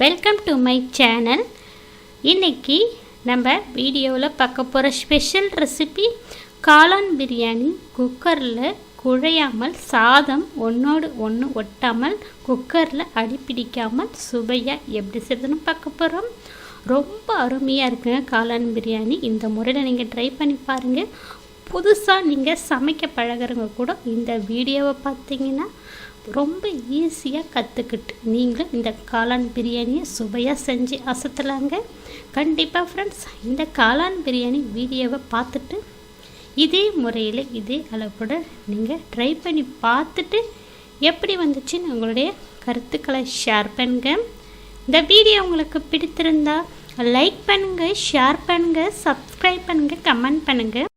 Welcome to my channel இன்றைக்கி நம்ம வீடியோவில் பார்க்க போகிற ஸ்பெஷல் ரெசிபி காளான் பிரியாணி குக்கரில் குழையாமல் சாதம் ஒன்றோடு ஒன்று ஒட்டாமல் குக்கரில் அடிப்பிடிக்காமல் சுவையாக எப்படி செய்யணும்னு பார்க்க போகிறோம் ரொம்ப அருமையாக இருக்குங்க காளான் பிரியாணி. இந்த முறையில் நீங்கள் ட்ரை பண்ணி பாருங்கள் புதுசாக நீங்கள் சமைக்க பழகுறவங்க கூட இந்த வீடியோவை பார்த்தீங்கன்னா ரொம்ப ஈஸியாக கற்றுக்கிட்டு நீங்களும் இந்த காளான் பிரியாணியை சுவையாக செஞ்சு அசத்தலாங்க. கண்டிப்பாக ஃப்ரெண்ட்ஸ் இந்த காளான் பிரியாணி வீடியோவை பார்த்துட்டு இதே முறையில் இதே அளவோட நீங்கள் ட்ரை பண்ணி பார்த்துட்டு எப்படி வந்துச்சுன்னு உங்களுடைய கருத்துக்களை ஷேர் பண்ணுங்க. இந்த வீடியோ உங்களுக்கு பிடித்திருந்தா லைக் பண்ணுங்கள் ஷேர் பண்ணுங்கள் சப்ஸ்கிரைப் பண்ணுங்கள் கமெண்ட் பண்ணுங்கள்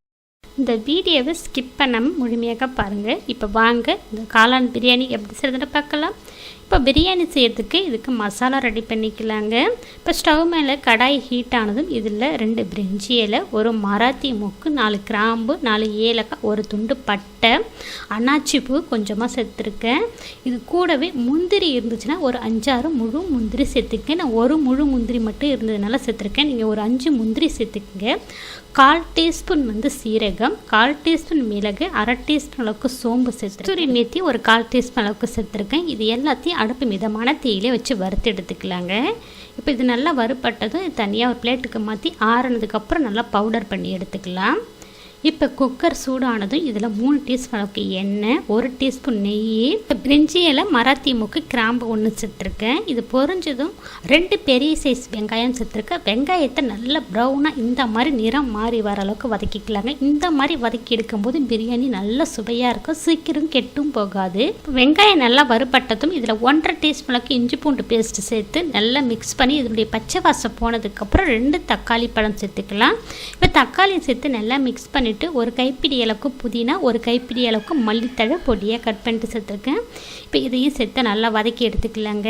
இந்த வீடியோவை ஸ்கிப் பண்ணாமல் முழுமையாக பாருங்கள் இப்போ வாங்க இந்த காளான் பிரியாணி எப்படி செய்கிறதுன்னு பார்க்கலாம். இப்போ பிரியாணி செய்கிறதுக்கு இதுக்கு மசாலா ரெடி பண்ணிக்கலாங்க. இப்போ ஸ்டவ் மேலே கடாய் ஹீட் ஆனதும் இதில் ரெண்டு பிரிஞ்சி இலை ஒரு மராத்தி மொக்கு நாலு கிராம்பு நாலு ஏலக்காய் ஒரு துண்டு பட்டை அன்னாச்சி பூ கொஞ்சமாக சேர்த்துருக்கேன். இது கூடவே முந்திரி இருந்துச்சுன்னா ஒரு அஞ்சாறு முழு முந்திரி சேர்த்துக்கேன் நான் ஒரு முழு முந்திரி மட்டும் இருந்ததுனால சேர்த்துருக்கேன். நீங்கள் ஒரு அஞ்சு முந்திரி சேர்த்துக்கங்க. கால் டீஸ்பூன் வந்து சீரகம் கால் டீஸ்பூன் மிளகு அரை டீஸ்பூன் அளவுக்கு சோம்பு சேர்த்து மேத்தி ஒரு கால் டீஸ்பூன் அளவுக்கு சேர்த்துருக்கேன். இது எல்லாத்தையும் அடுப்பு மிதமான தீயிலே வச்சு வறுத்து எடுத்துக்கலாங்க. இப்போ இது நல்லா வறுப்பட்டதும் தனியாக ஒரு பிளேட்டுக்கு மாற்றி ஆறுனதுக்கப்புறம் நல்லா பவுடர் பண்ணி எடுத்துக்கலாம். இப்போ குக்கர் சூடானதும் இதில் மூணு டீஸ்பூன் அளவுக்கு எண்ணெய் ஒரு டீஸ்பூன் நெய் இப்போ பிரிஞ்சி இலை மராத்தி மூக்கு கிராம்பு ஒன்று சேர்த்துருக்கேன். இது பொரிஞ்சதும் ரெண்டு பெரிய சைஸ் வெங்காயம் சேர்த்துருக்கேன். வெங்காயத்தை நல்லா ப்ரௌனாக இந்த மாதிரி நிறம் மாறி வர அளவுக்கு வதக்கிக்கலாங்க. இந்த மாதிரி வதக்கி எடுக்கும்போது பிரியாணி நல்லா சுவையாக இருக்கும். சீக்கிரம் கெட்டும் போகாது. வெங்காயம் நல்லா வறுபட்டதும் இதில் ஒன்றரை டீஸ்பூன் அளவுக்கு இஞ்சி பூண்டு பேஸ்ட் சேர்த்து நல்லா மிக்ஸ் பண்ணி இதனுடைய பச்சை வாசம் போனதுக்கப்புறம் ரெண்டு தக்காளி பழம் சேர்த்துக்கலாம். இப்போ தக்காளி சேர்த்து நல்லா மிக்ஸ் பண்ணி பண்ணிவிட்டு ஒரு கைப்பிடி அளவுக்கு புதினா ஒரு கைப்பிடி அளவுக்கு மல்லித்தழை பொடியாக கட் பண்ணிட்டு சேர்த்துருக்கேன். இப்போ இதையும் சேர்த்து நல்லா வதக்கி எடுத்துக்கலாங்க.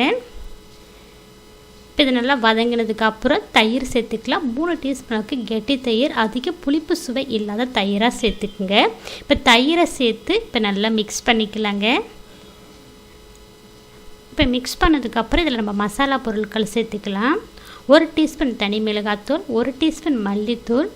இப்போ இது நல்லா வதங்கினதுக்கு அப்புறம் தயிர் சேர்த்துக்கலாம். மூணு டீஸ்பூனுக்கு கெட்டி தயிர் அதிக புளிப்பு சுவை இல்லாத தயிராக சேர்த்துக்குங்க. இப்போ தயிரை சேர்த்து இப்போ நல்லா மிக்ஸ் பண்ணிக்கலாங்க. இப்போ மிக்ஸ் பண்ணதுக்கப்புறம் இதில் நம்ம மசாலா பொருட்கள் சேர்த்துக்கலாம். ஒரு டீஸ்பூன் தனி மிளகாத்தூள் ஒரு டீஸ்பூன் மல்லித்தூள்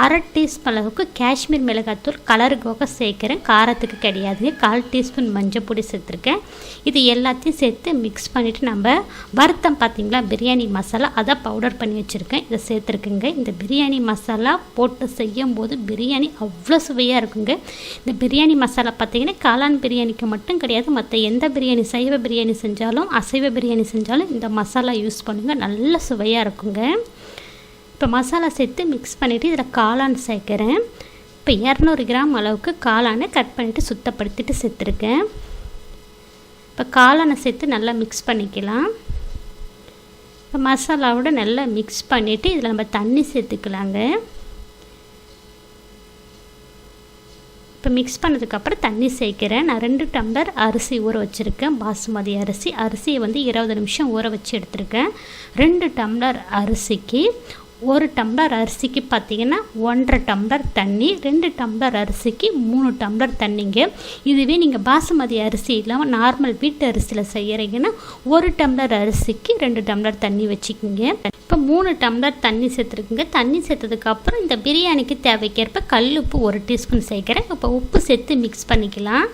அரை டீஸ்பூன் அளவுக்கு காஷ்மீர் மிளகாத்தூள் கலருக்காக சேர்க்குறேன். காரத்துக்கு கிடையாதுங்க கால் டீஸ்பூன் மஞ்சள் பொடி சேர்த்துருக்கேன். இது எல்லாத்தையும் சேர்த்து மிக்ஸ் பண்ணிவிட்டு நம்ம வறுத்தம் பார்த்திங்களா பிரியாணி மசாலா அதை பவுடர் பண்ணி வச்சுருக்கேன். இதை சேர்த்துருக்குங்க. இந்த பிரியாணி மசாலா போட்டு செய்யும் போது பிரியாணி அவ்வளோ சுவையாக இருக்குங்க. இந்த பிரியாணி மசாலா பார்த்திங்கன்னா காளான் பிரியாணிக்கு மட்டும் கிடையாது. மற்ற எந்த பிரியாணி சைவ பிரியாணி செஞ்சாலும் அசைவ பிரியாணி செஞ்சாலும் இந்த மசாலா யூஸ் பண்ணுங்கள் நல்ல சுவையாக இருக்குங்க. இப்போ மசாலா சேர்த்து மிக்ஸ் பண்ணிவிட்டு இதில் காளான் சேர்க்குறேன். இப்போ இரநூறு கிராம் அளவுக்கு காளானை கட் பண்ணிவிட்டு சுத்தப்படுத்திட்டு சேர்த்துருக்கேன். இப்போ காளானை சேர்த்து நல்லா மிக்ஸ் பண்ணிக்கலாம். இப்போ மசாலாவோட நல்லா மிக்ஸ் பண்ணிவிட்டு இதில் நம்ம தண்ணி சேர்த்துக்கலாங்க. இப்போ மிக்ஸ் பண்ணதுக்கப்புறம் தண்ணி சேர்க்குறேன். நான் ரெண்டு டம்ளர் அரிசி ஊற வச்சுருக்கேன். பாசுமதி அரிசி. அரிசியை வந்து இருபது நிமிஷம் ஊற வச்சு எடுத்திருக்கேன். ரெண்டு டம்ளர் அரிசிக்கு ஒரு டம்ளர் அரிசிக்கு பார்த்தீங்கன்னா ஒன்றரை டம்ளர் தண்ணி ரெண்டு டம்ளர் அரிசிக்கு மூணு டம்ளர் தண்ணிங்க. இதுவே நீங்கள் பாசுமதி அரிசி இல்லாமல் நார்மல் வீட்டு அரிசியில் செய்கிறீங்கன்னா ஒரு டம்ளர் அரிசிக்கு ரெண்டு டம்ளர் தண்ணி வச்சுக்கிங்க. இப்போ மூணு டம்ளர் தண்ணி சேர்த்துருக்குங்க. தண்ணி சேர்த்ததுக்கப்புறம் இந்த பிரியாணிக்கு தேவைக்கேற்ப கல் உப்பு ஒரு டீஸ்பூன் சேர்க்குறேன். இப்போ உப்பு சேர்த்து மிக்ஸ் பண்ணிக்கலாம்.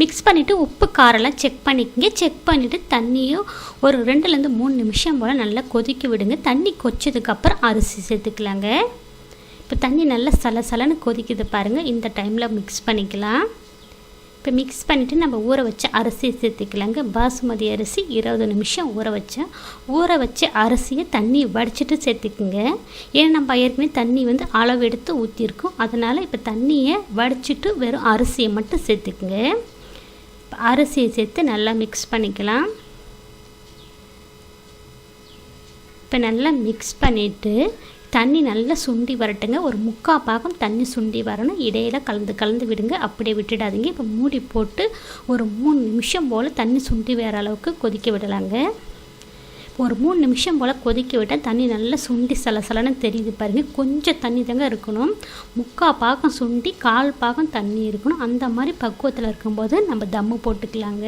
மிக்ஸ் பண்ணிவிட்டு உப்பு காரெல்லாம் செக் பண்ணிக்கங்க. செக் பண்ணிவிட்டு தண்ணியும் ஒரு ரெண்டுலேருந்து மூணு நிமிஷம் போல் நல்லா கொதிக்க விடுங்க. தண்ணி கொச்சதுக்கப்புறம் அரிசி சேர்த்துக்கலாங்க. இப்போ தண்ணி நல்லா சல சலன்னு கொதிக்குது பாருங்கள் இந்த டைமில் மிக்ஸ் பண்ணிக்கலாம். இப்போ மிக்ஸ் பண்ணிவிட்டு நம்ம ஊற வச்ச அரிசி சேர்த்துக்கலாங்க. பாசுமதி அரிசி இருபது நிமிஷம் ஊற வச்சேன் ஊற வச்ச அரிசியை தண்ணி வடிச்சிட்டு சேர்த்துக்குங்க. ஏன்னா நம்ம ஏற்கனவே தண்ணி வந்து அளவு எடுத்து ஊற்றிருக்கோம் அதனால் இப்போ தண்ணியை வடிச்சிட்டு வெறும் அரிசியை மட்டும் சேர்த்துக்குங்க. அரிசியை சேர்த்து நல்லா மிக்ஸ் பண்ணிக்கலாம். இப்போ நல்லா மிக்ஸ் பண்ணிவிட்டு தண்ணி நல்லா சுண்டி வரட்டுங்க. ஒரு முக்கால் பாகம் தண்ணி சுண்டி வரணும். இடையில கலந்து கலந்து விடுங்க. அப்படியே விட்டுடாதீங்க. இப்போ மூடி போட்டு ஒரு மூணு நிமிஷம் போல் தண்ணி சுண்டி வேற அளவுக்கு கொதிக்க விடலாங்க. ஒரு மூணு நிமிஷம் போல் கொதிக்க விட்டால் தண்ணி நல்லா சுண்டி சலசலன்னு தெரியுது பாருங்கள் கொஞ்சம் தண்ணி தாங்க இருக்கணும். முக்கால் பாகம் சுண்டி கால் பாகம் தண்ணி இருக்கணும். அந்த மாதிரி பக்குவத்தில் இருக்கும்போது நம்ம தம்மு போட்டுக்கலாங்க.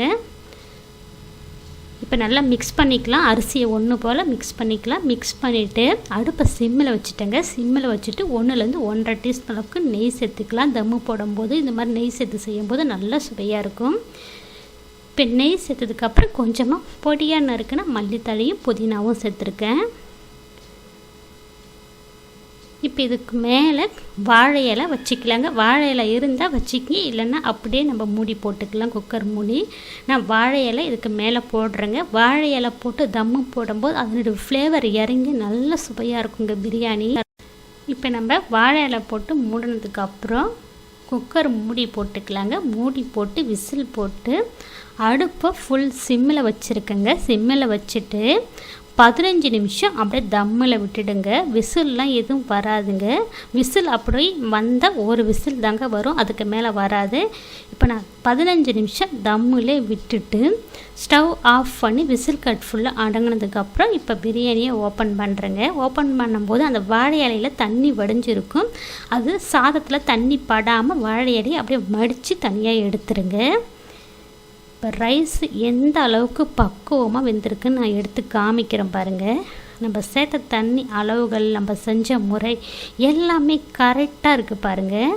இப்போ நல்லா மிக்ஸ் பண்ணிக்கலாம். அரிசியை ஒன்று போல் மிக்ஸ் பண்ணிக்கலாம். மிக்ஸ் பண்ணிவிட்டு அடுப்பை சிம்மில் வச்சுட்டேங்க. சிம்மில் வச்சுட்டு ஒன்றுலேருந்து ஒன்றரை டீஸ்பூன் அளவுக்கு நெய் சேர்த்துக்கலாம். தம்மு போடும்போது இந்த மாதிரி நெய் சேர்த்து செய்யும்போது நல்லா சுவையாக இருக்கும். இப்போ நெய் சேர்த்ததுக்கப்புறம் கொஞ்சமாக பொடியாக நறுக்குன்னா மல்லித்தழையும் புதினாவும் சேர்த்துருக்கேன். இப்போ இதுக்கு மேலே வாழை இலை வச்சுக்கலாங்க. வாழை இலை இருந்தால் வச்சுக்கி இல்லைன்னா அப்படியே நம்ம மூடி போட்டுக்கலாம். குக்கர் மூடி. நான் வாழை இலை இதுக்கு மேலே போடுறேங்க. வாழை இலை போட்டு தம்மு போடும்போது அதனுடைய ஃப்ளேவர் இறங்கி நல்ல சுவையாக இருக்குங்க பிரியாணி. இப்போ நம்ம வாழை இலை போட்டு மூடினதுக்கப்புறம் குக்கர் மூடி போட்டுக்கலாங்க. மூடி போட்டு விசில் போட்டு அடுப்பை ஃபுல் சிம்மில் வச்சுருக்கேங்க. சிம்மில் வச்சுட்டு பதினஞ்சு நிமிஷம் அப்படியே தம்மில் விட்டுடுங்க. விசில்லாம் எதுவும் வராதுங்க. விசில் அப்படி வந்தால் ஒரு விசில் தாங்க வரும். அதுக்கு மேலே வராது. இப்போ நான் பதினஞ்சு நிமிஷம் தம்மில் விட்டுட்டு ஸ்டவ் ஆஃப் பண்ணி விசில் கட் ஃபுல்லாக அடங்கினதுக்கப்புறம் இப்போ பிரியாணியை ஓப்பன் பண்ணுறேங்க. ஓப்பன் பண்ணும்போது அந்த வாழை இலையில் தண்ணி வடிஞ்சிருக்கும். அது சாதத்தில் தண்ணி படாமல் வாழை இலையை அப்படியே மடித்து தனியாக எடுத்துருங்க. இப்போ ரைஸ் எந்த அளவுக்கு பக்குவமாக வெந்திருக்குன்னு நான் எடுத்து காமிக்கிறேன் பாருங்கள் நம்ம சேர்த்த தண்ணி அளவுகள் நம்ம செஞ்ச முறை எல்லாமே கரெக்டாக இருக்குது பாருங்கள்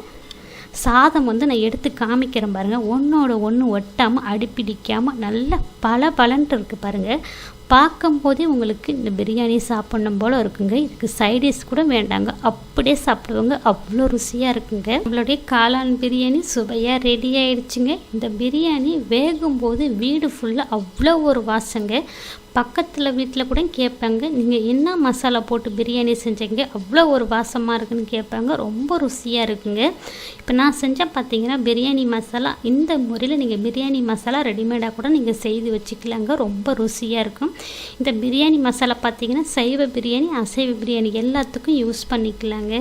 சாதம் வந்து நான் எடுத்து காமிக்கிறேன் பாருங்கள் ஒன்றோட ஒன்று ஒட்டாமல் அடிப்பிடிக்காமல் நல்ல பல பலன்ட்டு இருக்குது பாருங்கள் பார்க்கும்போதே உங்களுக்கு இந்த பிரியாணி சாப்பிடணும் போல் இருக்குங்க. இதுக்கு சைடிஷ் கூட வேண்டாங்க. அப்படியே சாப்பிடுவாங்க. அவ்வளோ ருசியாக இருக்குங்க. நம்மளுடைய காளான் பிரியாணி சுவையாக ரெடி ஆயிடுச்சுங்க. இந்த பிரியாணி வேகும்போது வீடு ஃபுல்லாக அவ்வளோ ஒரு வாசங்க. பக்கத்தில் வீட்டில் கூட கேட்பாங்க. நீங்கள் என்ன மசாலா போட்டு பிரியாணி செஞ்சீங்க? அவ்வளோ ஒரு வாசமாக இருக்குன்னு கேட்பாங்க. ரொம்ப ருசியாக இருக்குங்க. இப்போ நான் செஞ்சால் பார்த்தீங்கன்னா பிரியாணி மசாலா இந்த முறையில் நீங்கள் பிரியாணி மசாலா ரெடிமேடாக கூட நீங்கள் செய்து வச்சுக்கலாங்க. ரொம்ப ருசியாக இருக்கும். இந்த பிரியாணி மசாலா பார்த்தீங்கன்னா சைவ பிரியாணி அசைவ பிரியாணி எல்லாத்துக்கும் யூஸ் பண்ணிக்கலாங்க.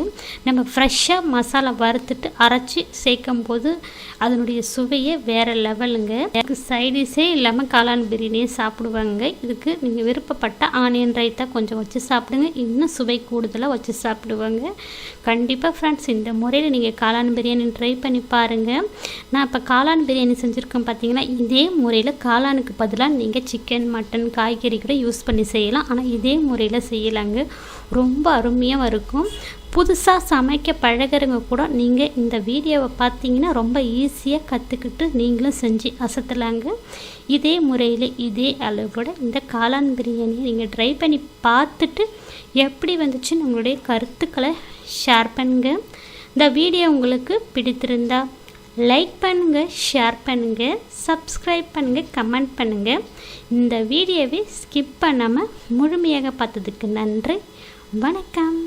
நம்ம ஃப்ரெஷ்ஷாக மசாலா வறுத்துட்டு அரைச்சி சேர்க்கும் போது அதனுடைய சுவையே வேறு லெவலுங்க. சைடிஷே இல்லாமல் காளான் பிரியாணியை சாப்பிடுவாங்க. இது இருக்குது நீங்கள் விருப்பப்பட்ட ஆனியன் ரைத்தா கொஞ்சம் வச்சு சாப்பிடுங்க. இன்னும் சுவை கூடுதலாக வச்சு சாப்பிடுவாங்க. கண்டிப்பாக ஃப்ரெண்ட்ஸ் இந்த முறையில் நீங்கள் காளான் பிரியாணி ட்ரை பண்ணி பாருங்கள் நான் இப்போ காளான் பிரியாணி செஞ்சுருக்கேன் பார்த்தீங்கன்னா இதே முறையில் காளானுக்கு பதிலாக நீங்கள் சிக்கன் மட்டன் காய்கறி கூட யூஸ் பண்ணி செய்யலாம். ஆனால் இதே முறையில் செய்யலாங்க. ரொம்ப அருமையாக இருக்கும். புதுசாக சமைக்க பழகிறவங்க கூட நீங்கள் இந்த வீடியோவை பார்த்தீங்கன்னா ரொம்ப ஈஸியாக கற்றுக்கிட்டு நீங்களும் செஞ்சு அசத்தலாங்க. இதே முறையில் இதே அளவோட இந்த காளான் பிரியாணியை நீங்கள் ட்ரை பண்ணி பார்த்துட்டு எப்படி வந்துச்சு உங்களுடைய கருத்துக்களை ஷேர் பண்ணுங்க. இந்த வீடியோ உங்களுக்கு பிடித்திருந்தா லைக் பண்ணுங்கள் ஷேர் பண்ணுங்கள் சப்ஸ்கிரைப் பண்ணுங்கள் கமெண்ட் பண்ணுங்கள் இந்த வீடியோவை ஸ்கிப் பண்ணாமல் முழுமையாக பார்த்ததுக்கு நன்றி. வணக்கம்.